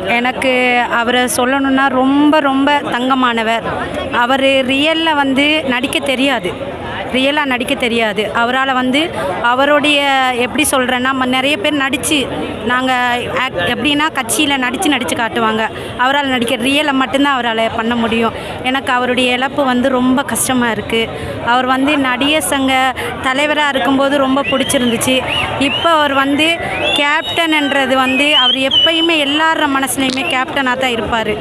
எனக்கு அவரை சொல்லணும்னா ரொம்ப ரொம்ப தங்கமானவர். அவர் ரியலில் வந்து நடிக்க தெரியாது. ரியலாக நடிக்க தெரியாது. அவரால் வந்து அவருடைய எப்படி சொல்கிறேன்னா நிறைய பேர் நடித்து நாங்கள் எப்படின்னா கட்சியில் நடித்து நடித்து காட்டுவாங்க. அவரால் நடிக்க ரியலை மட்டும்தான் அவரால் பண்ண முடியும். எனக்கு அவருடைய இழப்பு வந்து ரொம்ப கஷ்டமாக இருக்குது அவர் வந்து நடிகர் சங்க தலைவராக இருக்கும்போது ரொம்ப பிடிச்சிருந்துச்சு. இப்போ அவர் வந்து கேப்டன்ன்றது வந்து அவர் எப்பயுமே எல்லார மனசுலையுமே கேப்டனாக தான் இருப்பார்.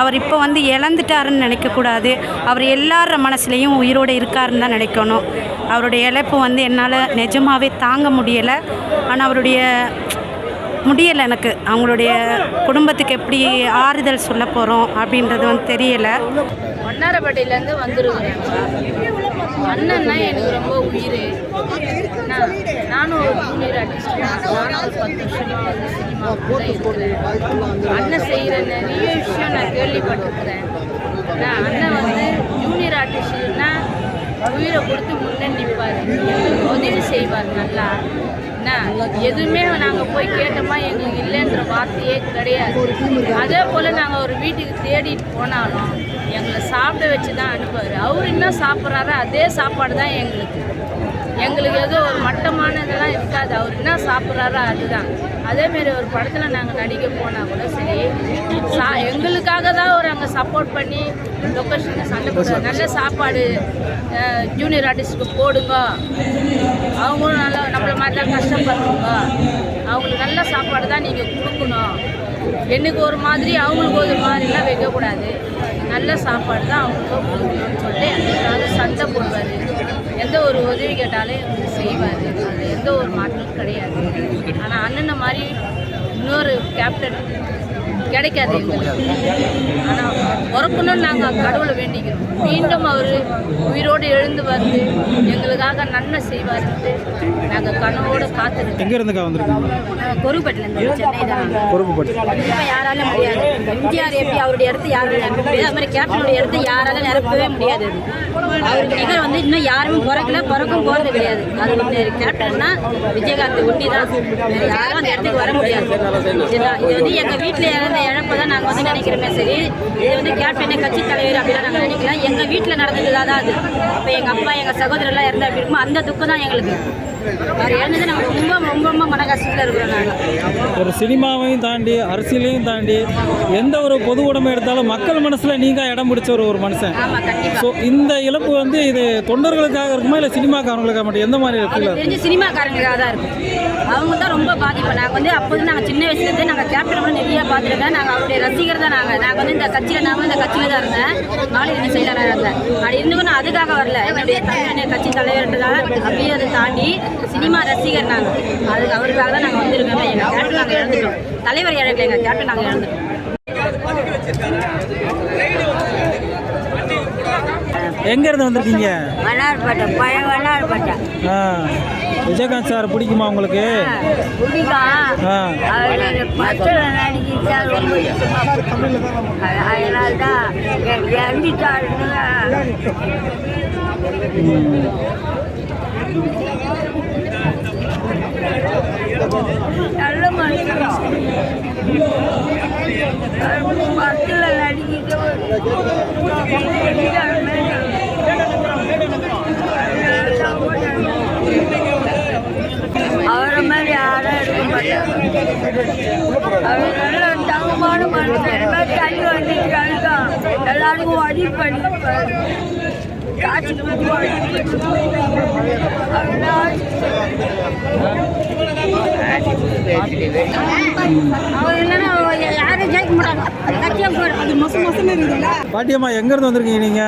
அவர் இப்போ வந்து இழந்துட்டாருன்னு நினைக்கக்கூடாது. அவர் எல்லார மனசுலையும் உயிரோடு இருக்காருன்னு தான் நினைக்கணும். அவருடைய இழப்பு வந்து என்னால் நிஜமாகவே தாங்க முடியலை. ஆனால் அவருடைய முடியலை எனக்கு. அவங்களுடைய குடும்பத்துக்கு எப்படி ஆறுதல் சொல்ல போகிறோம் அப்படின்றது வந்து தெரியலை. ஒன்னாரப்பட்டியிலேருந்து வந்துருக்குறேன்ப்பா அண்ணன்னா எனக்கு ரொம்ப உயிர். நானும் ஒரு ஜூனியர் ஆர்டிஸ்ட் நானும் ஒரு பத்து வருஷமாக வந்து சினிமா அண்ணன் செய்கிற நிறைய விஷயம் நான் கேள்விப்பட்டிருக்கிறேன். நான் அண்ணன் வந்து ஜூனியர் ஆர்டிஸ்ட்னா உயிரை கொடுத்து முன்னே நிற்பார் உதவி செய்வார் நல்லா. என்ன எதுவுமே நாங்கள் போய் கேட்டோமா எங்களுக்கு இல்லைன்ற வார்த்தையே கிடையாது. அதே போல் நாங்கள் ஒரு வீட்டுக்கு தேடிட்டு போனாலும் எங்களை சாப்பிட வச்சு தான் அனுப்புவார். அவர் என்ன சாப்பிட்றாரோ அதே சாப்பாடு தான் எங்களுக்கு. எங்களுக்கு எதுவும் ஒரு மட்டமான இதெல்லாம் இருக்காது. அவர் என்ன சாப்பிட்றாரோ அதுதான். அதேமாரி ஒரு படத்தில் நாங்கள் நடிக்க போனால் கூட சரி சா எங்களுக்காக தான் அவர் அங்கே சப்போர்ட் பண்ணி லொக்கேஷனுக்கு சண்டை போடுறாரு நல்ல சாப்பாடு ஜூனியர் ஆர்டிஸ்ட்டுக்கு போடுங்க. அவங்களும் நல்லா நம்மள மாதிரி தான் கஷ்டப்படுறவங்க அவங்களுக்கு நல்ல சாப்பாடு தான் நீங்கள் கொடுக்கணும். எனக்கு ஒரு மாதிரி அவங்களுக்கு ஒரு மாதிரிலாம் வைக்கக்கூடாது. நல்ல சாப்பாடு தான் அவங்களுக்கும் கொடுக்கணும்னு சொல்லிட்டு எங்களுக்காக சண்டை போடுவார். எந்த ஒரு உதவி கேட்டாலும் எங்களுக்கு செய்வார். அது எந்த ஒரு மாற்றமும் கிடையாது. ஆனால் அண்ணனை மாதிரி இன்னொரு கேப்டன் கிடைக்காது. ஆனால் பிறக்கணும்னு நாங்கள் கடவுளை வேண்டிக்கிறோம். மீண்டும் அவர் உயிரோடு எழுந்து வந்து எங்களுக்காக நன்மை செய்வார்ன்ட்டு நாங்கள் கனவோடு காத்திருக்கோம். எங்க இருந்துக்கா வந்திருக்கீங்க கொருப்பட்டிலேருந்து சென்னை தான். யாராலும் முடியாது. எம்ஜிஆர் எப்படி அவருடைய இடத்த முடியாது. அது மாதிரி கேப்டனுடைய இடத்த யாராலும் நிரப்பவே முடியாது. அவருக்கு நிகர் வந்து இன்னும் யாருமே பிறக்கல பிறக்கும் போகிறது கிடையாது. அது வந்து கேப்டன்னா விஜயகாந்த் ஒண்டி தான் யாரும் அந்த இடத்துக்கு வர முடியாது. இது வந்து எங்கள் வீட்டில் இறந்த இழப்பை தான் நாங்கள் வந்து நினைக்கிறோமே சரி. இது வந்து கேப்டனே கட்சி தலைவர் அப்படிலாம் நாங்கள் நினைக்கிறோம் எங்கள் வீட்டில் நடந்ததுதான் தான் அது. இப்போ எங்கள் அப்பா எங்கள் சகோதரர்லாம் இறந்தா அப்படி இருக்குமோ அந்த துக்கம் தான் எங்களுக்கு. அவர் இறந்தது நாங்கள் ரொம்ப ரொம்ப ரொம்ப மன கஷ்டத்தில் இருக்கிறோம் நாங்கள் ஒரு சினிமாவையும் தாண்டி அரசியலையும் தாண்டி எந்த ஒரு பொது உடைமை எடுத்தாலும் மக்கள் மனசுல நீங்க இடம் பிடிச்ச ஒரு ஒரு மனுஷன். ஸோ இந்த இழப்பு வந்து இது தொண்டர்களுக்காக இருக்குமா இல்லை சினிமாக்காரங்களுக்காக மட்டும்? எந்த மாதிரி எனக்கு தெரிஞ்சு சினிமாக்காரங்களுக்காக தான் இருக்கும். அவங்க தான் ரொம்ப பாதிப்பு. நாங்கள் வந்து அப்போது நாங்கள் சின்ன வயசுலேருந்து நாங்கள் கேப்டன் நிறைய பார்த்துருக்கேன் நாங்கள் அவருடைய ரசிகர் தான் நாங்கள் நாங்கள் வந்து இந்த கட்சியில் நான் இந்த கட்சியில் தான் இருந்தேன். மாநில செயலாளராக இருந்தேன். அப்படி இருந்தும் நான் அதுக்காக வரல. என்னுடைய கட்சி தலைவர்ன்றதால அப்படியே அதை தாண்டி சினிமா ரசிகர் நாங்கள் அதுக்கு அவருக்காக தான் நாங்கள் வந்திருக்கோம். எங்கள் கேப்டன் நாங்கள் இழந்துட்டோம் தலைவர் இழக்கல எங்கள் கேப்டன் நாங்கள் இழந்துட்டோம் எங்க இருந்து வந்திருக்கீங்க? வண்ணார்பேட்டை பழைய வண்ணார்பேட்டை. ஆ. விஜயகாந்த் சார் பிடிக்குமா உங்களுக்கு? நல்ல மனுஷன். பச்சளை நடிக்கிட்டு அவரை மாதிரி யாரும் இருக்க மாட்டாங்க அவர் நல்ல தங்கமான மனுஷன் எல்லாரும் தண்ணி வண்டிக்கிறாங்க எல்லாருக்கும் வழி பண்ணிப்பாரு காசு கொடுத்து வழி பண்ணிப்பாரு. அதெல்லாம் அவர் இல்லைன்னா யாரும் ஜெயிக்க மாட்டாங்க கட்சியாக போயிடும் அது மோசம் மோசம் இருக்குதுல்ல பாட்டியம்மா எங்க இருந்து வந்திருக்கீங்க நீங்க?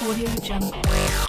Audio Jungle.